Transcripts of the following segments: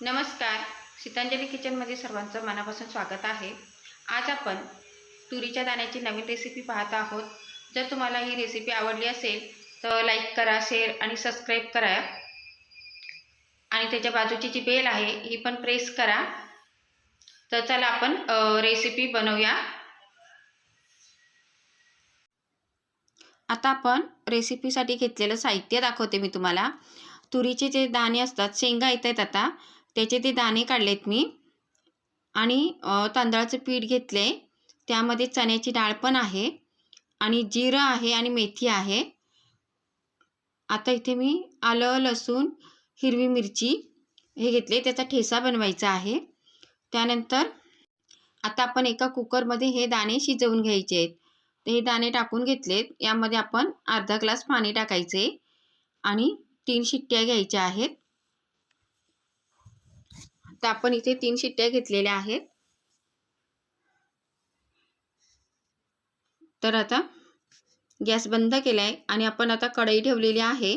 नमस्कार. सीतांजली किचनमध्ये सर्वांचं मनापासून स्वागत आहे. आज आपण तुरीच्या दाण्याची नवीन रेसिपी पाहत आहोत. जर तुम्हाला ही रेसिपी आवडली असेल तर लाईक करा शेअर आणि सबस्क्राईब करा. आणि त्याच्या बाजूची जी बेल आहे ही पण प्रेस करा. तर चला आपण रेसिपी बनवूया. आता आपण रेसिपीसाठी घेतलेलं साहित्य दाखवते मी तुम्हाला. तुरीचे जे दाणे असतात शेंगा येत आहेत आता. त्याचे ते दाणे काढलेत मी. आणि तांदळाचं पीठ घेतले त्यामध्ये चण्याची डाळ पण आहे. आणि जिरं आहे आणि मेथी आहे. आता इथे मी आलं लसूण हिरवी मिरची हे घेतले. त्याचा ठेसा बनवायचा आहे. त्यानंतर आता आपण एका कुकरमध्ये हे दाणे शिजवून घ्यायचे आहेत. तर हे दाणे टाकून घेतलेत. यामध्ये आपण अर्धा ग्लास पाणी टाकायचे. आणि तीन शिट्ट्या घ्यायच्या आहेत. तर आपण इथे तीन शिट्ट्या घेतलेल्या आहेत. तर आता गॅस बंद केला आहे आणि आपण आता कढई ठेवलेली आहे.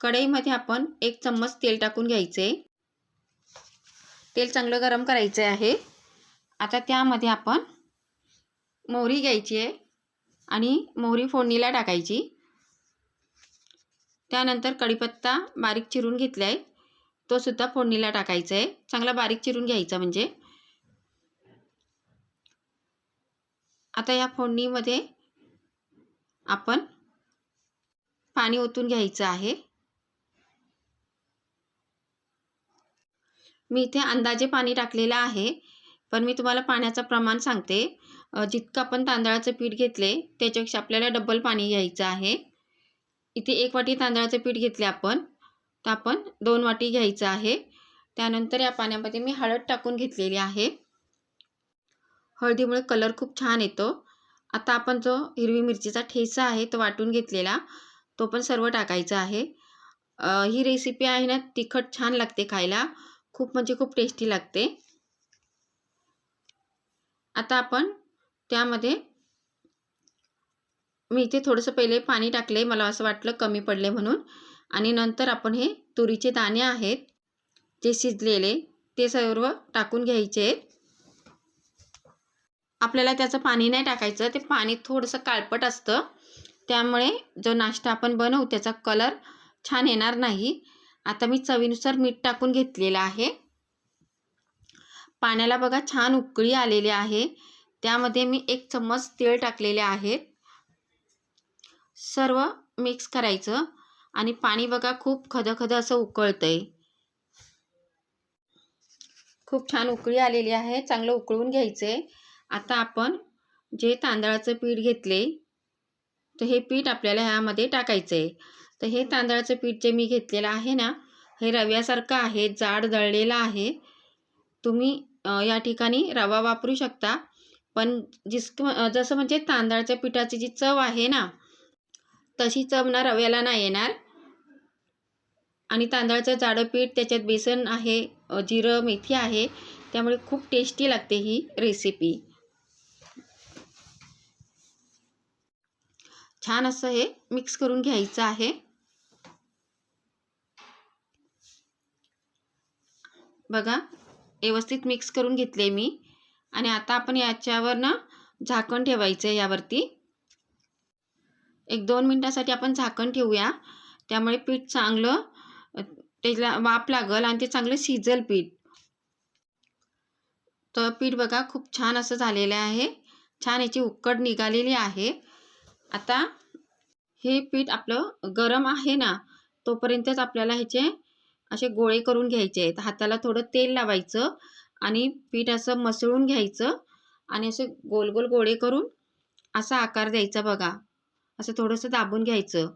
कढईमध्ये आपण एक चम्मच तेल टाकून घ्यायचे तेल चांगलं गरम करायचं आहे. आता त्यामध्ये आपण मोहरी घ्यायची आहे आणि मोहरी फोडणीला टाकायची. त्यानंतर कढीपत्ता बारीक चिरून घेतला आहे तो सुद्धा फोडणीला टाकायचा आहे चांगला बारीक चिरून घ्यायचा म्हणजे. आता या फोडणीमध्ये आपण पाणी ओतून घ्यायचं आहे. मी इथे अंदाजे पाणी टाकलेलं आहे पण मी तुम्हाला पाण्याचं प्रमाण सांगते. जितकं आपण तांदळाचं पीठ घेतले त्याच्यापेक्षा आपल्याला डबल पाणी घ्यायचं आहे. इथे एक वाटी तांदळाचं पीठ घेतले आपण. तर आपण दोन वाटी घ्यायचं आहे. त्यानंतर या पाण्यामध्ये मी हळद टाकून घेतलेली आहे. हळदीमुळे कलर खूप छान येतो. आता आपण जो हिरवी मिरचीचा ठेसा आहे तो वाटून घेतलेला तो पण सर्व टाकायचा आहे. ही रेसिपी आहे ना तिखट छान लागते खायला. खूप म्हणजे खूप टेस्टी लागते. आता आपण त्यामध्ये मी इथे थोडंसं पहिले पाणी टाकले मला असं वाटलं कमी पडले म्हणून. आणि नंतर आपण हे तुरीचे दाणे आहेत जे शिजलेले ते सर्व टाकून घ्यायचे आहेत. आपल्याला त्याचं पाणी नाही टाकायचं ते पाणी थोडंसं काळपट असतं. त्यामुळे जो नाश्ता आपण बनवू त्याचा कलर छान येणार नाही. आता मी चवीनुसार मीठ टाकून घेतलेलं आहे. पाण्याला बघा छान उकळी आलेली आहे. त्यामध्ये मी एक चम्मच तेल टाकलेले आहेत सर्व मिक्स करायचं. आणि पाणी बघा खूप खदखद असं उकळतं आहे खूप छान उकळी आलेली आहे चांगलं उकळून घ्यायचं आहे आता आपण जे तांदळाचं पीठ घेतले तर हे पीठ आपल्याला ह्यामध्ये टाकायचं आहे तर हे तांदळाचं पीठ जे मी घेतलेलं आहे ना हे रव्यासारखं आहे जाड दळलेलं आहे. तुम्ही या ठिकाणी रवा वापरू शकता पण जिस जसं म्हणजे तांदळाच्या पिठाची जी चव आहे ना तशी चव ना रव्याला नाही येणार. आणि तांदळाचं जाडं पीठ त्याच्यात बेसन आहे जिरं मेथी आहे. त्यामुळे खूप टेस्टी लागते ही रेसिपी छान असं हे मिक्स करून घ्यायचं आहे. बघा व्यवस्थित मिक्स करून घेतले मी. आणि आता आपण याच्यावर ना झाकण ठेवायचं आहे यावरती. एक दोन मिनटासाठी आपण झाकण ठेवूया. त्यामुळे पीठ चांगलं त्याला वाफ लागल आणि ते चांगलं शिजल पीठ. तर पीठ बघा खूप छान असं झालेलं आहे. छान याची उकड निघालेली आहे. आता हे पीठ आपलं गरम आहे ना तोपर्यंतच आपल्याला ह्याचे असे गोळे करून घ्यायचे आहेत. हाताला थोडं तेल लावायचं आणि पीठ असं मसळून घ्यायचं आणि असे गोल गोल गोळे करून असा आकार द्यायचा बघा. असं थोडंसं दाबून घ्यायचं.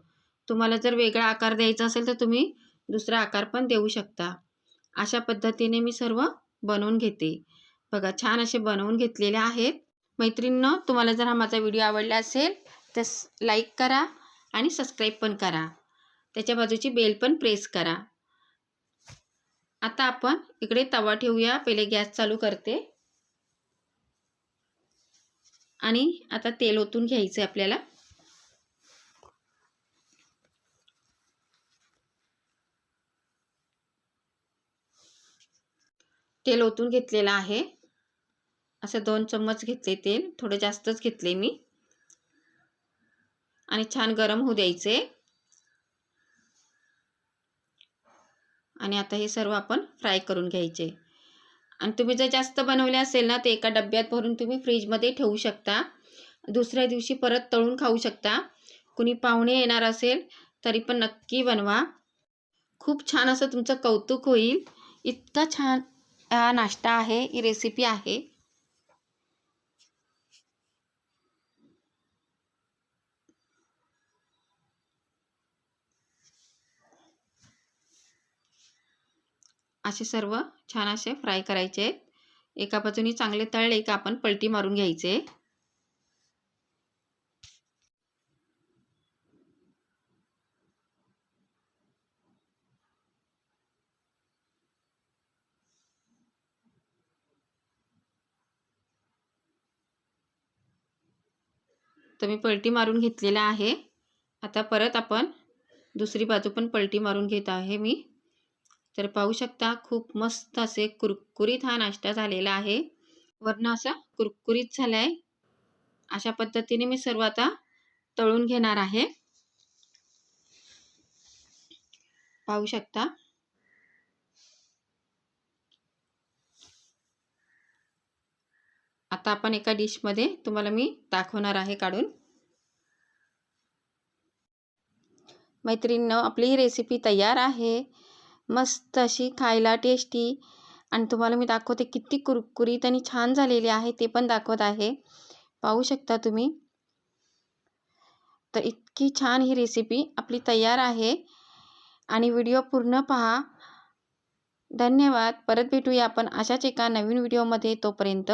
तुम्हाला जर वेगळा आकार द्यायचा असेल तर तुम्ही दुसरा आकार पण देऊ शकता. अशा पद्धतीने मी सर्व बनवून घेते. बघा छान असे बनवून घेतलेले आहेत. मैत्रिणींनो तुम्हाला जर हा माझा व्हिडिओ आवडला असेल तर लाईक करा आणि सबस्क्राईब पण करा. त्याच्या बाजूची बेल पण प्रेस करा. आता आपण इकडे तवा ठेवूया. पहिले गॅस चालू करते. आणि आता तेल ओतून घ्यायचं आहे आपल्याला. तेल ओतून घेतलेलं आहे. असं दोन चम्मच घेतले तेल. थोडं जास्तच घेतले मी. आणि छान गरम होऊ द्यायचे आणि आता हे सर्व आपण फ्राय करून घ्यायचे. आणि तुम्ही जर जास्त बनवले असेल ना ते एका डब्यात भरून तुम्ही फ्रीजमध्ये ठेवू शकता. दुसऱ्या दिवशी परत तळून खाऊ शकता. कुणी पाहुणे येणार असेल तरी पण नक्की बनवा. खूप छान असं तुमचं कौतुक होईल. इतका छान हा नाश्ता आहे ही रेसिपी आहे. असे सर्व छान असे फ्राय करायचे एका बाजूनी चांगले तळले का आपण पलटी मारून घ्यायचे. तर मी पलटी मारून घेतलेला आहे. आता परत आपण दुसरी बाजू पण पलटी मारून घेत आहे मी. तर पाहू शकता खूप मस्त असे कुरकुरीत हा नाश्ता झालेला आहे. वरनं असा कुरकुरीत झाला आहे अशा पद्धतीने मी सर्व आता तळून घेणार आहे. पाहू शकता. आता आपण एका डिशमध्ये तुम्हाला मी दाखवणार आहे काढून. मैत्रिणीनं आपली ही रेसिपी तयार आहे. मस्त अशी खायला टेस्टी आणि तुम्हाला मी दाखवते किती कुरकुरीत आणि छान झालेली आहे ते पण दाखवत आहे. पाहू शकता तुम्ही. तर इतकी छान ही रेसिपी आपली तयार आहे. आणि व्हिडिओ पूर्ण पहा. धन्यवाद. परत भेटूया आपण अशाच एका नवीन व्हिडिओमध्ये तोपर्यंत.